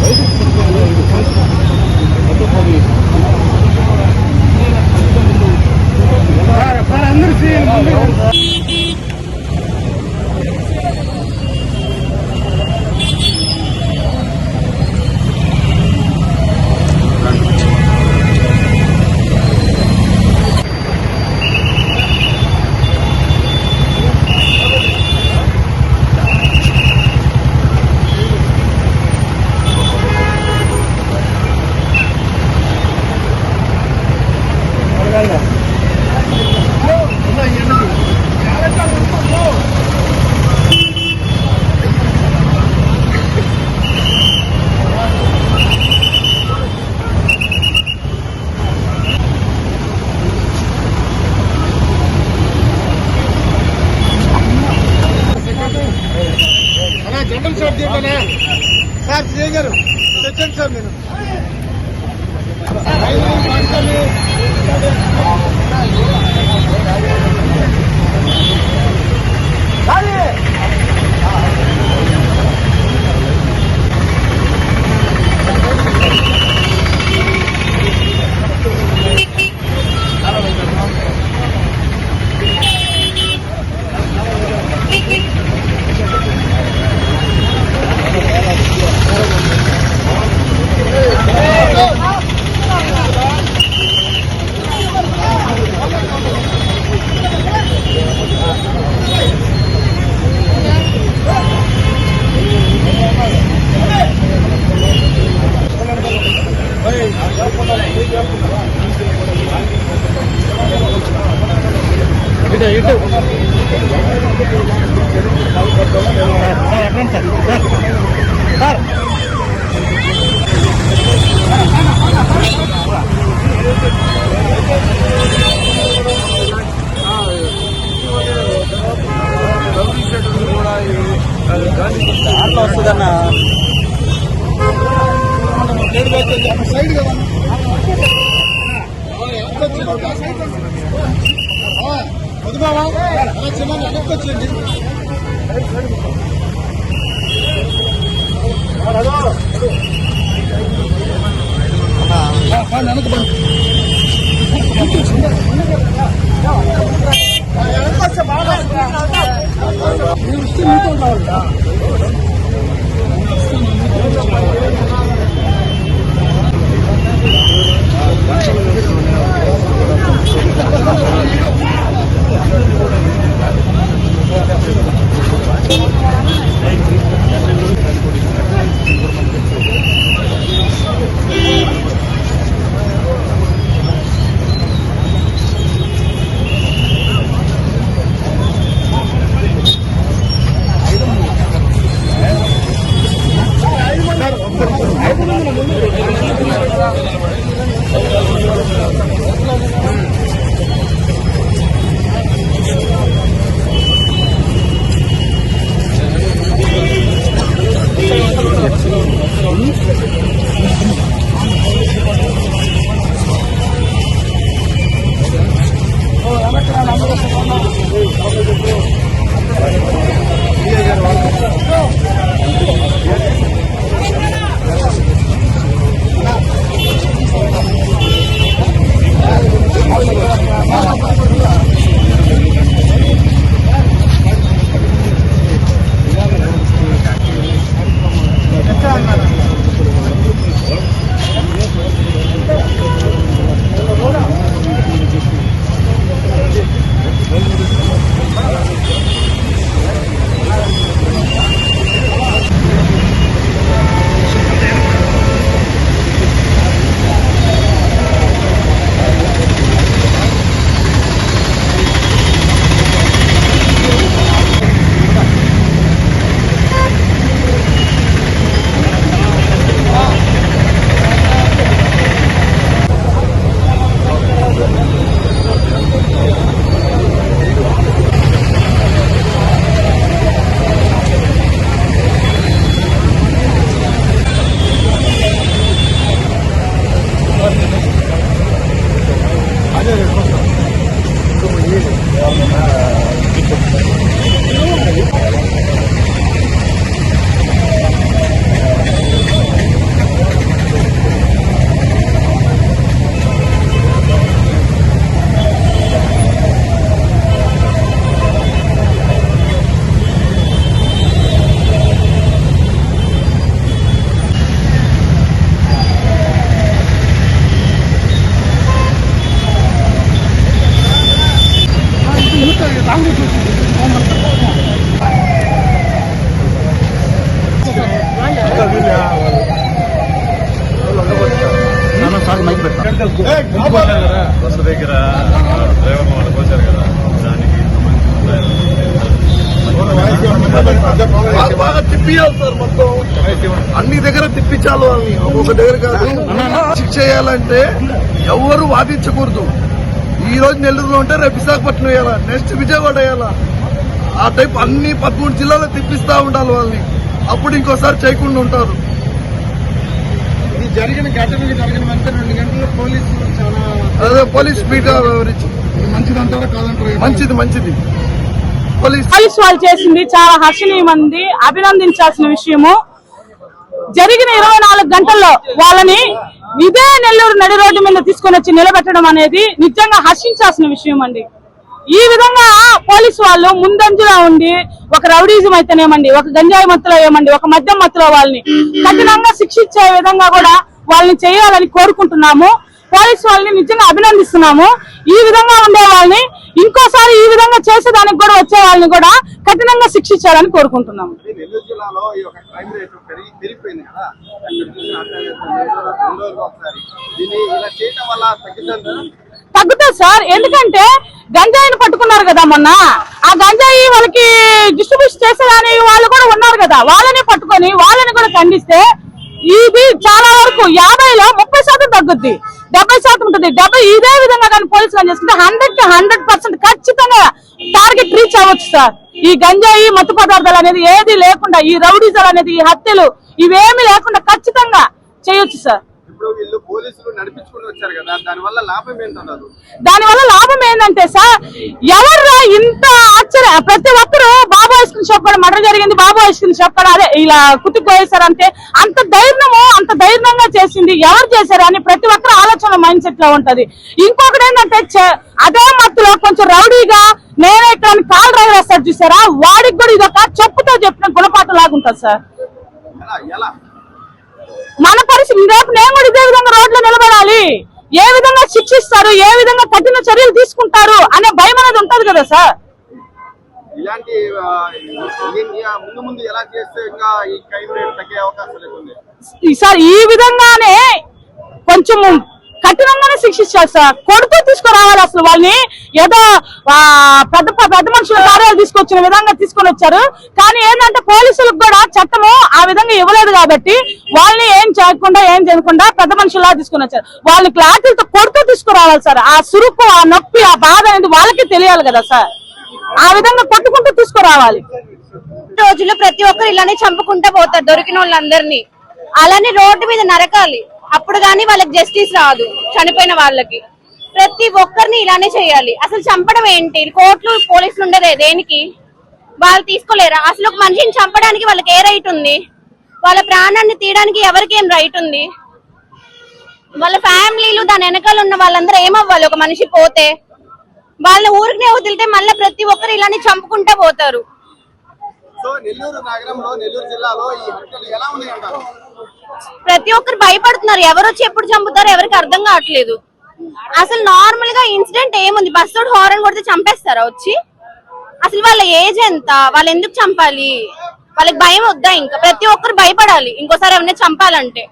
哎，这个工作我也有一个想法。సైడ్ కదా వద్దు బాబా అలా చిన్న వెనక్కి వచ్చేయండి వెనక్కి పండి మీరు వస్తే బస్సు దగ్గర డ్రైవర్ వాళ్ళు వచ్చారు కదా. దానికి బాగా బాగా తిప్పియాలి సార్ మొత్తం. అన్ని దగ్గర తిప్పించాలి వాళ్ళని. ఒక్కొక్క దగ్గర కాదు. శిక్ష చేయాలంటే ఎవరు వాదించకూడదు. ఈ రోజు నెల్లూరులో ఉంటే రేపు విశాఖపట్నం వేయాలా? నెక్స్ట్ విజయవాడ వేయాలా? ఆ టైప్ అన్ని పదమూడు జిల్లాలో తిప్పిస్తా ఉండాలి వాళ్ళని. అప్పుడు ఇంకోసారి చేయకుండా ఉంటారు. జరిగిన ఘటన జరిగిన వెంటనే రెండు గంటల్లో పోలీసులు చాలా అదే పోలీస్ మంచిదంటారా కాదంటారా? మంచిది మంచిది. పోలీస్ పోలీస్ వాళ్ళు చేసింది చాలా హర్షణీయమంది. అభినందించాల్సిన విషయము జరిగిన ఇరవై నాలుగు గంటల్లో వాళ్ళని ఇదే నెల్లూరు నడి రోడ్డు మీద తీసుకొని వచ్చి నిలబెట్టడం అనేది నిజంగా హర్షించాల్సిన విషయం అండి ఈ విధంగా పోలీసు వాళ్ళు ముందంజలో ఉండి ఒక రౌడీజం అయితేనేమండి ఒక గంజాయి మత్తులో ఏమండి ఒక మద్యం మత్తులో వాళ్ళని కఠినంగా శిక్షించే విధంగా కూడా వాళ్ళని చేయాలని కోరుకుంటున్నాము. పోలీసు వాళ్ళని నిజంగా అభినందిస్తున్నాము. ఈ విధంగా ఉండే వాళ్ళని ఇంకోసారి ఈ విధంగా చేసేదానికి కూడా వచ్చే వాళ్ళని కూడా కఠినంగా శిక్షించాలని కోరుకుంటున్నాము. నెల్లూరు జిల్లాలో పెరిగిపోయింది కదా. తగ్గుతుంది సార్. ఎందుకంటే గంజాయిని పట్టుకున్నారు కదా మొన్న. ఆ గంజాయి వాళ్ళకి డిస్ట్రిబ్యూట్ చేసేదాని వాళ్ళు కూడా ఉన్నారు కదా. వాళ్ళని పట్టుకొని వాళ్ళని కూడా ఖండిస్తే ఇది చాలా వరకు యాభైలో ముప్పై శాతం తగ్గుద్ది. డెబ్బై శాతం ఉంటుంది. డెబ్బై ఇదే విధంగా కానీ పోలీసులు అని చేసుకుంటే హండ్రెడ్కి హండ్రెడ్ పర్సెంట్ ఖచ్చితంగా టార్గెట్ రీచ్ అవ్వచ్చు సార్. ఈ గంజాయి మత్తు పదార్థాలు అనేది ఏది లేకుండా ఈ రౌడీజాలు అనేది ఈ హత్యలు ఇవేమి లేకుండా ఖచ్చితంగా చేయొచ్చు సార్. ఇప్పుడు వీళ్ళు పోలీసులు నడిపించుకుని వచ్చారు కదా దాని వల్ల లాభం ఏంటన్నారు? లాభం ఏంటంటే సార్ ఎవర్రా ఇంత ఆశ్చర్య ప్రతి ఒక్కరు బాబు ఐస్ క్రీమ్ షాప్ కూడా మర్డర్ జరిగింది బాబు ఐస్ క్రీమ్ షాప్ కూడా అదే ఇలా కుట్టుకుపోయేసారంటే అంత ధైర్యము అంత ధైర్యంగా చేసింది ఎవరు చేశారు అని ప్రతి ఒక్కరు ఆలోచన మైండ్ సెట్లో ఉంటది. ఇంకొకటి ఏంటంటే అదే మత్తులో కొంచెం రౌడీగా నేనే ఇక్కడ కాల్ డ్రైవర్ వేస్తారు చూసారా? వాడికి కూడా ఇదొక చెప్పుతో చెప్పిన గుణపాఠం లాగా ఉంటుంది సార్ ఎలా ఎలా మన పరిస్థితి రేపు నేను కూడా ఇదే విధంగా రోడ్లో నిలబడాలి. ఏ విధంగా శిక్షిస్తారు ఏ విధంగా కఠిన చర్యలు తీసుకుంటారు అనే భయం అనేది ఉంటది కదా సార్? ఇలాంటి ముందు ముందు ఎలా చేస్తే ఇంకా ఈ తగ్గే అవకాశాలు ఈసారి ఈ విధంగానే కొంచెం కఠినంగానే శిక్షించాలి సార్. కొడుతూ తీసుకురావాలి అసలు వాళ్ళని. ఏదో ఆ, పెద్ద పెద్ద మనుషుల కార్యాలు తీసుకొచ్చిన విధంగా తీసుకొని వచ్చారు. కానీ ఏంటంటే పోలీసులకు కూడా చట్టము ఆ విధంగా ఇవ్వలేదు కాబట్టి వాళ్ళని ఏం చేయకుండా ఏం చేయకుండా పెద్ద మనుషులా తీసుకొని వచ్చారు. వాళ్ళని క్లాతులతో కొడుతూ తీసుకురావాలి సార్. ఆ సురుకు ఆ నొప్పి ఆ బాధ అనేది వాళ్ళకి తెలియాలి కదా సార్. ఆ విధంగా కొట్టుకుంటూ తీసుకురావాలి. రోజుల్లో ప్రతి ఒక్కరు ఇలానే చంపుకుంటూ పోతారు దొరికిన వాళ్ళందరినీ అలానే రోడ్డు మీద నరకాలి. అప్పుడు కానీ వాళ్ళకి జస్టిస్ రాదు చనిపోయిన వాళ్ళకి. ప్రతి ఒక్కరిని ఇలానే చేయాలి. అసలు చంపడం ఏంటి? కోర్టులు పోలీసులు ఉండదే దేనికి? వాళ్ళు తీసుకోలేరా? అసలు ఒక మనిషిని చంపడానికి వాళ్ళకి ఏ రైట్ ఉంది? వాళ్ళ ప్రాణాన్ని తీయడానికి ఎవరికి ఏం రైట్ ఉంది? వాళ్ళ ఫ్యామిలీలు దాని వెనకాల ఉన్న వాళ్ళందరూ ఏమవ్వాలి? ఒక మనిషి పోతే వాళ్ళ ఊరికి వదిలితే మళ్ళీ ప్రతి ఒక్కరు ఇలానే చంపుకుంటా పోతారు. సో నెల్లూరు నగరంలో నెల్లూరు జిల్లాలో ఈ హత్యలు ఎలా ప్రతి ఒక్కరు భయపడుతున్నారు. ఎవరు వచ్చి ఎప్పుడు చంపుతారో ఎవరికి అర్థం కావట్లేదు. అసలు నార్మల్గా ఇన్సిడెంట్ ఏముంది? బస్సు హారన్ కొడితే చంపేస్తారా వచ్చి? అసలు వాళ్ళ ఏజ్ ఎంత? వాళ్ళు ఎందుకు చంపాలి? వాళ్ళకి భయం వద్దా ఇంకా? ప్రతి ఒక్కరు భయపడాలి. ఇంకోసారి ఎవరిని చంపాలంటే.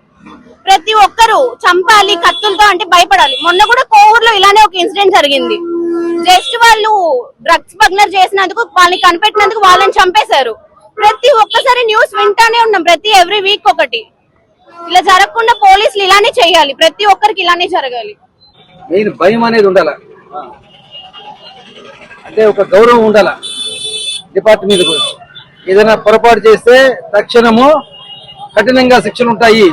ప్రతి ఒక్కరు చంపాలి కత్తులతో అంటే భయపడాలి. మొన్న కూడా కోవూరులో ఇలానే ఒక ఇన్సిడెంట్ జరిగింది. జస్ట్ వాళ్ళు డ్రగ్స్ బగ్నర్ చేసినందుకు వాళ్ళని కనిపెట్టినందుకు వాళ్ళని చంపేశారు. ప్రతి ఒక్కసారి న్యూస్ వింటానే ఉన్నాం. ప్రతి ఎవ్రీ వీక్ ఒకటి. ఇలా జరగకుండా పోలీసులు ఇలానే చేయాలి. ప్రతి ఒక్కరికి ఇలానే జరగాలి. మెయిన్ భయం అనేది ఉండాల? అంటే ఒక గౌరవం ఉండాల? డిపార్ట్మెంట్ కూడా. ఏదైనా పొరపాటు చేస్తే తక్షణము కఠినంగా శిక్షలు ఉంటాయి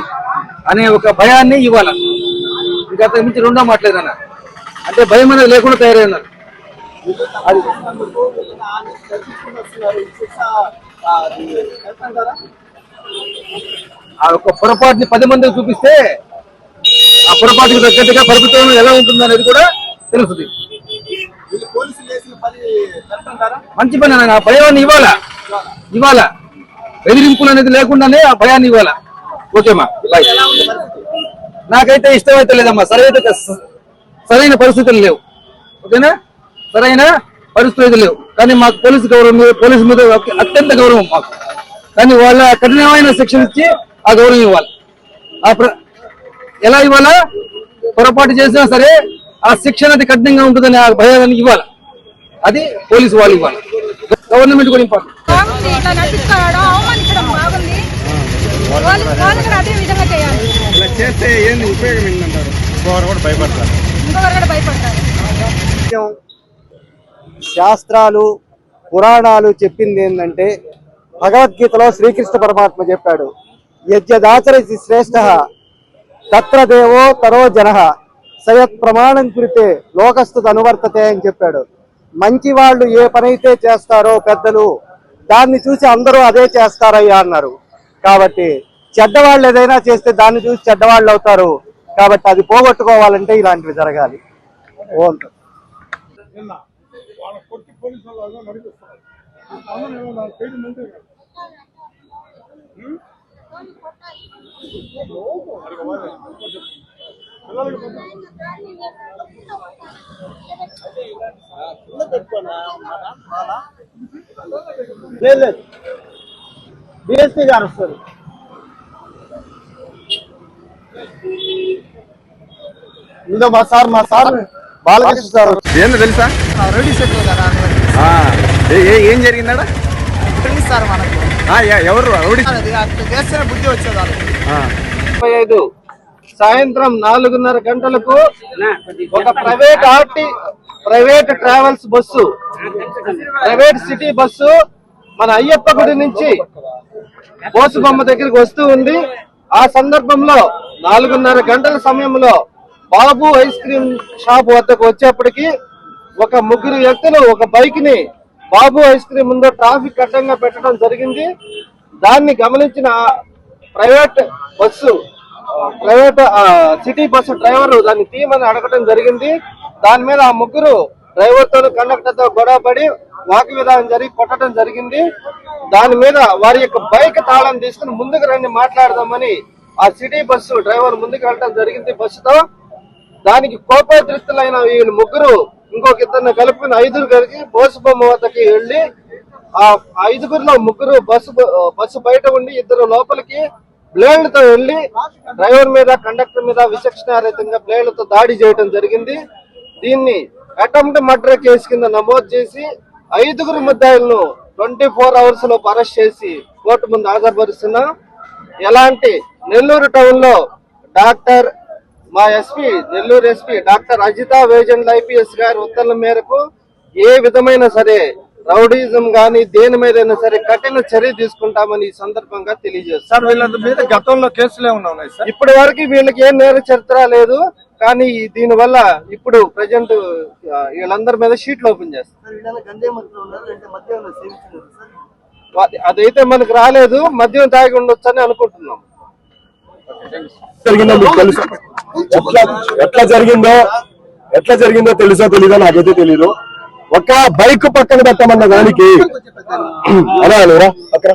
అనే ఒక భయాన్ని ఇవ్వాల. ఇంకా అంతకు మించి రెండో మాట్లాడన అంటే భయం అనేది లేకుండా తయారైనారు అది. ఆ ఒక పొరపాటుని పది మందికి చూపిస్తే ఆ పొరపాటుకు తగ్గట్టుగా ప్రభుత్వం ఎలా ఉంటుంది అనేది కూడా తెలుస్తుంది. మంచి పని. ఆ భయాన్ని ఇవ్వాలా? ఇవ్వాలా? బెదిరింపులు అనేది లేకుండానే ఆ భయాన్ని ఇవ్వాలా? ఓకేమా బాయ్ నాకైతే ఇష్టమైతే లేదమ్మా సరైన సరైన పరిస్థితులు లేవు. ఓకేనా? సరైన పరిస్థితులు లేవు. కానీ మాకు పోలీసు గౌరవం మీద పోలీసు మీద అత్యంత గౌరవం మాకు. కానీ వాళ్ళ కఠినమైన శిక్షణ ఇచ్చి ఆ గౌరవం ఇవ్వాలి? ఆ ప్ర- ఎలా ఇవ్వాలా? పొరపాటు చేసినా సరే ఆ శిక్షణ అది కఠినంగా ఉంటుందని ఆ భయాన్ని ఇవ్వాలి? అది పోలీసు వాళ్ళు ఇవ్వాలి. గవర్నమెంట్ కూడా ఇంపార్టెంట్. చేస్తే ఏంది? ఉపయోగం ఏంటంటారు ఇంకోరు కూడా భయపడతారు. ఇంకొకరు కూడా భయపడతారు. శాస్త్రాలు పురాణాలు చెప్పింది ఏంటంటే భగవద్గీతలో శ్రీకృష్ణ పరమాత్మ చెప్పాడు. యజ్ఞదాచరసి శ్రేష్ఠ. తత్ర దేవో తరో జన. సయత్ ప్రమాణం కురితే లోకస్థుత అనువర్తతే అని చెప్పాడు. మంచి వాళ్ళు ఏ పనైతే చేస్తారో పెద్దలు దాన్ని చూసి అందరూ అదే చేస్తారయ్యా అన్నారు. కాబట్టి చెడ్డవాళ్ళు ఏదైనా చేస్తే దాన్ని చూసి చెడ్డవాళ్ళు అవుతారు. కాబట్టి అది పోగొట్టుకోవాలంటే ఇలాంటివి జరగాలి. ఓ. లేదు లేదు. డిఎస్పీ గారు వస్తారు. ఇంకా మా సార్ మా సార్ బాలకృష్ణ సార్ ఏందో తెలుసా? కదా ఆ, ఏ- ఏ- ఏం జరిగిందా సార్ మనకు. ఎవరు? రౌడీ? బుద్ధి వచ్చేది ముప్పై ఐదు. సాయంత్రం నాలుగున్నర గంటలకు ఒక private RT private travels bus private city bus మన అయ్యప్ప గుడి నుంచి బోసుబొమ్మ దగ్గరికి వస్తూ ఉంది. ఆ సందర్భంలో నాలుగున్నర గంటల సమయంలో బాబు ఐస్ క్రీమ్ షాప్ వద్దకు వచ్చేప్పటికి ఒక ముగ్గురు వ్యక్తులు ఒక బైక్ని బాబు ఐస్ క్రీమ్ ముందు ట్రాఫిక్ అడ్డంగా పెట్టడం జరిగింది. దాన్ని గమనించిన private bus private city bus driver దాన్ని తీయమని అడగడం జరిగింది. దాని మీద ఆ ముగ్గురు డ్రైవర్తో కండక్టర్తో గొడవ పడి వాకి విధానం జరిగి కొట్టడం జరిగింది. దాని మీద వారి యొక్క బైక్ తాళం తీసుకుని ముందుకు రండి మాట్లాడదామని ఆ సిటీ బస్సు డ్రైవర్ ముందుకు వెళ్ళడం జరిగింది బస్సుతో. దానికి కోపోద్రిక్తులైన వీళ్ళు ముగ్గురు ఇంకొక ఇద్దరిని కలుపుకుని ఐదుగురు కలిగి బోసు బొమ్మ వద్దకి వెళ్ళి ఆ ఐదుగురిలో ముగ్గురు బస్సు బస్సు బయట ఉండి ఇద్దరు లోపలికి బ్లేడ్లతో వెళ్ళి డ్రైవర్ మీద కండక్టర్ మీద విచక్షణారహితంగా బ్లేడ్లతో దాడి చేయడం జరిగింది. దీన్ని అటెంప్ట్ మర్డర్ కేసు కింద నమోదు చేసి ఐదుగురు ముద్దాయిలను ట్వంటీ ఫోర్ అవర్స్ లోపు అరెస్ట్ చేసి కోర్టు ముందు హాజరుపరుస్తున్నాం. ఎలాంటి నెల్లూరు టౌన్లో డాక్టర్ మా SP Nellore SP doctor Ajitha Vejendla IPS గారి ఉత్తర్వుల మేరకు ఏ విధమైన సరే రౌడీజం గాని దేని మీదైనా సరే కఠిన చర్య తీసుకుంటామని ఈ సందర్భంగా తెలియజేస్తాం. సార్ వీళ్ళ మీద గతంలో కేసులు ఏమన్నా ఉన్నాయి సార్. ఇప్పటి వరకు వీళ్ళకి ఏం నేర చరిత్ర లేదు కానీ దీని వల్ల ఇప్పుడు ప్రజెంట్ వీళ్ళందరి మీద షీట్లు ఓపెన్ చేస్తారు అదైతే మనకు రాలేదు మద్యం తాగి ఉండొచ్చు అని అనుకుంటున్నాం ఎట్లా ఎట్లా జరిగిందో ఎట్లా జరిగిందో తెలుసో తెలీదో? నాకైతే తెలీదు. ఒక బైక్ పక్కన పెట్టమన్న దానికి అలా పక్కన.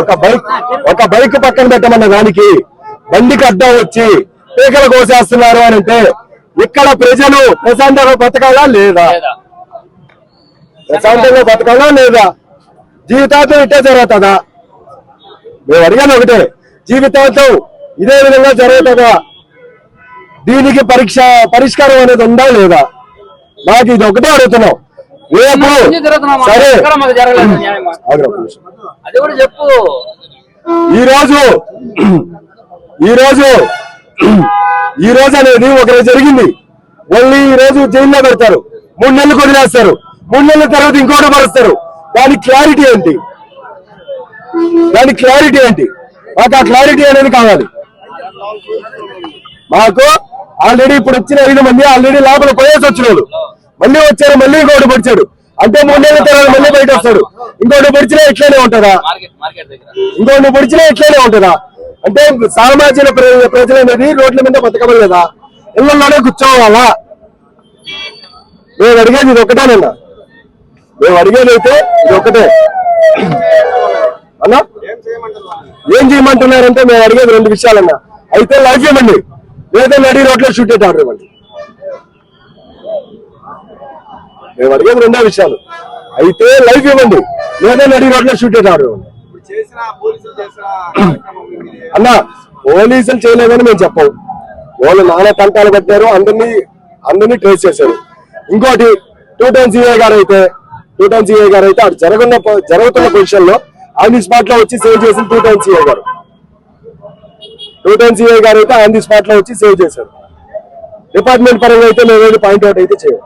ఒక బైక్ ఒక బైక్ పక్కన పెట్టమన్న దానికి బండికి అడ్డం వచ్చి పీకలు కోసేస్తున్నారు అని అంటే ఇక్కడ ప్రజలు ప్రశాంతంగా బతకాలా లేదా? ప్రశాంతంగా బతకాలా లేదా? జీవితాంతం ఇట్టే జరుగుతుందా? మేము అడిగాను ఒకటే జీవితాంతం ఇదే విధంగా జరుగుతుందా? దీనికి పరీక్ష పరిష్కారం అనేది ఉందా లేదా? నాకు ఇది ఒకటే అడుగుతున్నాం. రేపు సరే. మాకు చెప్పు ఈ రోజు ఈ రోజు ఈ రోజు అనేది ఒకరోజు జరిగింది. మళ్ళీ ఈ రోజు జైల్లో పెడతారు. మూడు నెలలు వదిలేస్తారు. మూడు నెలల తర్వాత ఇంకోటి పరుస్తారు. దాని క్లారిటీ ఏంటి? దాని క్లారిటీ ఏంటి? మాకు ఆ క్లారిటీ అనేది కావాలి. మాకు ఆల్రెడీ ఇప్పుడు వచ్చిన ఐదు మంది ఆల్రెడీ లోపల పోయేసి వచ్చిన వాళ్ళు మళ్ళీ వచ్చారు మళ్ళీ ఇంకోటి పొడిచాడు అంటే మూడు నెలల తర్వాత మళ్ళీ బయట వస్తాడు ఇంకోటి పొడిచినా ఇట్లానే ఉంటుందా? ఇంకోటి పొడిచినా ఇట్లానే ఉంటుందా? అంటే సామాజిక ప్ర- ప్రజలు అనేది రోడ్ల మీద బతకబడలేదా ఇళ్ళలోనే కూర్చోవాలా? మేము అడిగేది ఇది ఒకటేనన్నా మేము అడిగేది అయితే ఇది ఒకటే. అన్నా? ఏం చేయమంటున్నారంటే మేము అడిగేది రెండు విషయాలన్నా. అయితే లైఫ్ ఇవ్వండి లేదా నడి రోడ్లో షూట్ ఆర్డర్ ఇవ్వండి మేము అడిగేది రెండో విషయాలు. అయితే లైఫ్ ఇవ్వండి. లేదా నడి రోడ్లో షూట్ ఆర్డర్ ఇవ్వండి పోలీసులు అన్న పోలీసులు చేయలేదని మేము చెప్పాం. వాళ్ళు నానా తంటాలు పెట్టారు అందరినీ అందరినీ ట్రేస్ చేశారు. ఇంకోటి టూ టౌన్ సిఐ గారు అయితే టూ టౌన్ సిఐ గారు అయితే అటు జరగన్న జరుగుతున్న పొజిషన్లో ఆయన స్పాట్లో వచ్చి సేవ్ చేసిన టూ టౌన్ సిఐ గారు. రూటన్ సిఐ గారు అయితే ఆన్ ది స్పాట్లో వచ్చి సేవ్ చేశారు. డిపార్ట్మెంట్ పరంగా అయితే మేము పాయింట్ అవుట్ అయితే చేయం